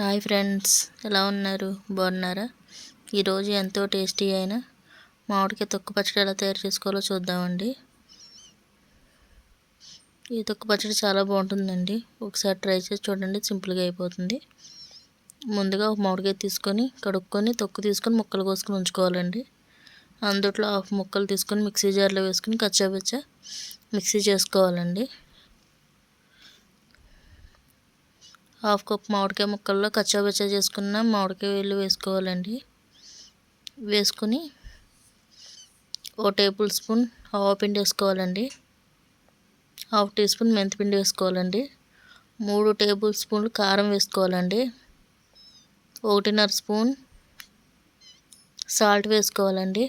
Hi friends ఎలా ఉన్నారు? బాగున్నారా? ఈరోజు ఎంతో టేస్టీ అయిన మామిడికాయ తొక్కు పచ్చడి ఎలా తయారు చేసుకోవాలో చూద్దామండి. ఈ తొక్కు పచ్చడి చాలా బాగుంటుందండి. ఒకసారి ట్రై చేసి చూడండి సింపుల్గా అయిపోతుంది. ముందుగా ఒక మామిడికాయ తీసుకొని కడుక్కొని తొక్కు తీసుకొని ముక్కలు కోసుకొని ఉంచుకోవాలండి. అందుట్లో హాఫ్ ముక్కలు తీసుకొని మిక్సీ జార్లో వేసుకొని కచ్చాబచ్చా మిక్సీ చేసుకోవాలండి. హాఫ్ కప్ మామిడికాయ ముక్కల్లో కచ్చాబచ్చా చేసుకున్న మామిడికాయ వేళ్ళు వేసుకోవాలండి. వేసుకొని ఓ టేబుల్ స్పూన్ పిండి వేసుకోవాలండి. హాఫ్ టీ స్పూన్ మెంతిపిండి వేసుకోవాలండి. మూడు టేబుల్ స్పూన్లు కారం వేసుకోవాలండి. ఒకటిన్నర స్పూన్ సాల్ట్ వేసుకోవాలండి.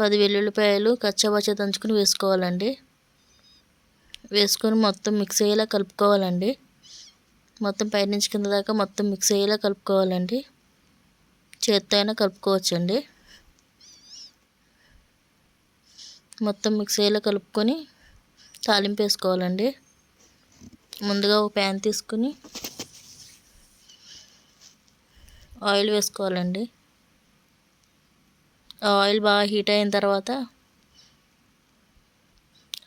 పది వెల్లుల్లిపాయలు కచ్చాబచ్చా దంచుకుని వేసుకోవాలండి. వేసుకొని మొత్తం మిక్స్ అయ్యేలా కలుపుకోవాలండి. మొత్తం పైనుంచి కింద దాకా మొత్తం మిక్స్ అయ్యేలా కలుపుకోవాలండి. చేత్తో అయినా కలుపుకోవచ్చండి. మొత్తం మిక్స్ అయ్యేలా కలుపుకొని తాలింపు వేసుకోవాలండి. ముందుగా ఒక ప్యాన్ తీసుకుని ఆయిల్ వేసుకోవాలండి. ఆయిల్ బాగా హీట్ అయిన తర్వాత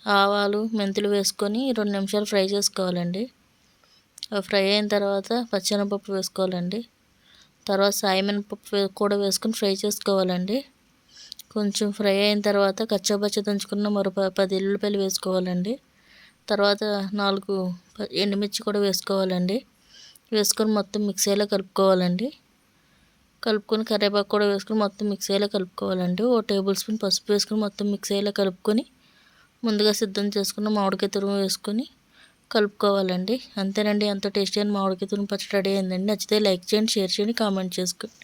ఆవాలు మెంతులు వేసుకొని రెండు నిమిషాలు ఫ్రై చేసుకోవాలండి. ఫ్రై అయిన తర్వాత పచ్చెనపప్పు వేసుకోవాలండి. తర్వాత సాయమినపప్పు కూడా వేసుకొని ఫ్రై చేసుకోవాలండి. కొంచెం ఫ్రై అయిన తర్వాత కచ్చాపచ్చ దంచుకున్న మరో పది ఎల్లుల్లిపాయలు వేసుకోవాలండి. తర్వాత నాలుగు ఎండుమిర్చి కూడా వేసుకోవాలండి. వేసుకొని మొత్తం మిక్సీలో కలుపుకోవాలండి. కలుపుకొని కరివేపాకు కూడా వేసుకొని మొత్తం మిక్సీలో కలుపుకోవాలండి. ఓ టేబుల్ స్పూన్ పసుపు వేసుకొని మొత్తం మిక్సీలో కలుపుకొని ముందుగా సిద్ధం చేసుకున్న మామిడికాయ తురుము వేసుకొని కలుపుకోవాలండి. అంతేనండి ఎంతో టేస్టీ అని మామిడికాయ తురుము పచ్చడి రెడీ అయిందండి. నచ్చితే లైక్ చేయండి షేర్ చేయండి కామెంట్ చేసుకోండి.